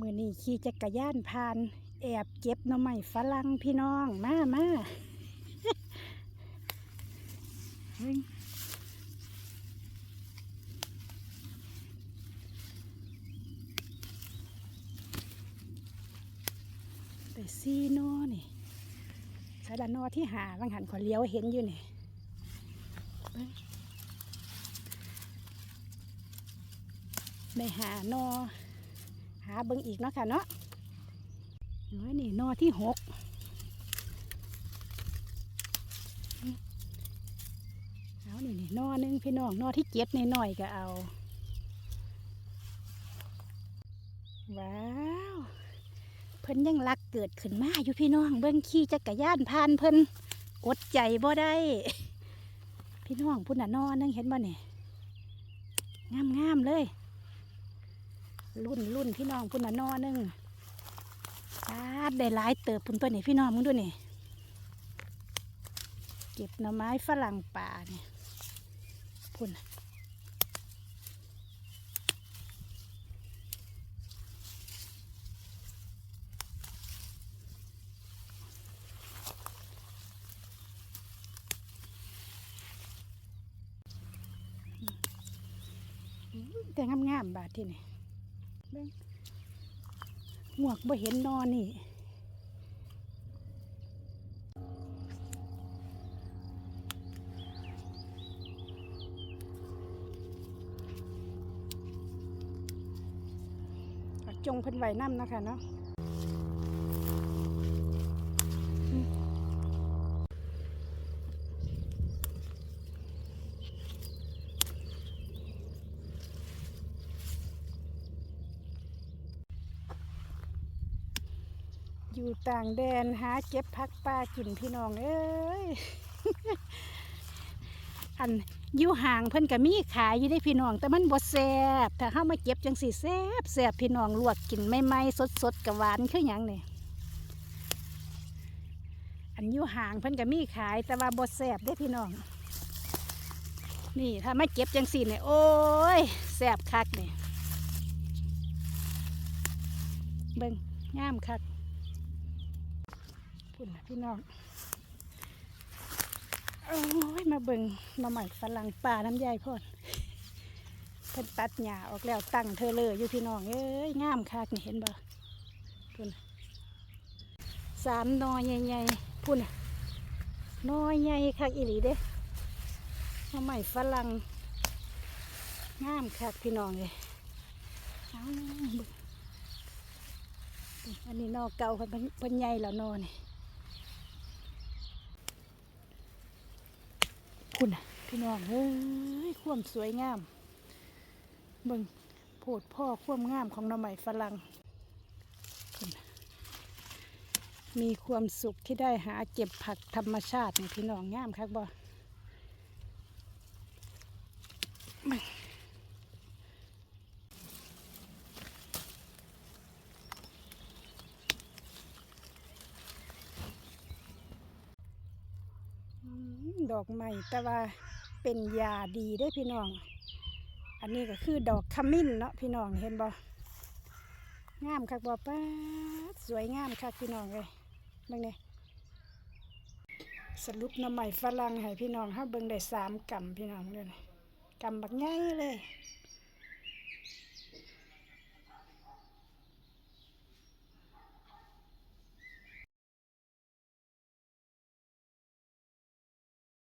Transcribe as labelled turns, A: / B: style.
A: มือนี้ขี่จักรยานผ่าน แอบเก็บหน่อไม้ฝรั่งพี่น้องมามาเฮ้ยแต่ซีโนอนี่สาดานอที่หาบางหันขอเลี้ยวเห็นอยู่นี่เบิ่งได้หานอาเบิ่งอีกเนาะค่ะเนาะน้อยนี่นอที่หกเอานี่นี่นอหนึงพี่น้องนอที่เจ็ดนหน่อยก็เอา ว้าวเพิ่นยังรักเกิดขึ้นมาอยู่พี่น้อง เบิ่งขี่จักรยานผ่านเพิ่นอดใจบ่ได้ พี่น้องพุ่นน่ะนอนึงเห็นบ่เนี่ยงามๆเลย รุ่นรุ่นพี่น้องพุ่นน่ะนอหนึงปาดได้หลายเติบพุ่นตัวนี่พี่น้องมึงดูนี่เก็บหน่อไม้ฝรั่งป่าเนี่ยพุ่นะอื้อแต่งามๆบาดที่นี่ หมวกบ่เห็นนอนนี่จงเพิ่นไวน้ำนะคะเนาะ อยู่ต่างแดนหาเก็บพักปลากินพี่น้องเอ้ย อันอยู่ห่างเพิ่นก็มีขายอยู่ได้พี่น้อง แต่มันบ่แซ่บถ้าเฮามาเก็บจังสิแซ่บแซ่บพี่น้องลวกกินใหม่ๆสดกับหวานคือหยังนี่อันอยู่ห่างเพิ่นก็มีขายแต่ว่าบ่แซ่บได้พี่น้อง นี่ถ้ามาเก็บจังสิเนี่ยโอ้ยแซ่บคักนี่เบิ่งงามคักุ่นนะพี่น้องโอ้ยมาเบิ่งมาใหม่ฝรั่งป่าน้ำใยพ่อนเพิ่นตัดหญ้าออกแล้วตั้งเธอเลยอยู่พี่น้องเอ้ยงามคักนี่เห็นบ่พุ่นสามนอใหญ่ๆพุ่นน่ะหนอใหญ่คักอีหลีเด้มาใหม่ฝรั่งงามคักพี่น้องเลยเอาอันนี้นอเก่าเพิ่นเพิ่นใหญ่แล้วนอนี่ คุณพี่น้องเฮ้ยความสวยงามเบิ่งโพดพ่อความงามของหน้ำใหม่ฝรั่งมีความสุขที่ได้หาเก็บผักธรรมชาติพี่น้องงามครับบ่มาอืม ดอกใหม่แต่ว่าเป็นยาดีได้พี่น้อง อันนี้ก็คือดอกขมิ้นเนาะพี่น้องเห็นบ่งามคักบ่ป้าสวยงามคักพี่น้องเลยเบิ่งเนี่ยสรุปน้ำใหม่ฝรั่งให้พี่น้องเฮาเบิ่งได้สามกำพี่น้องเลยกำบักใหญ่เลย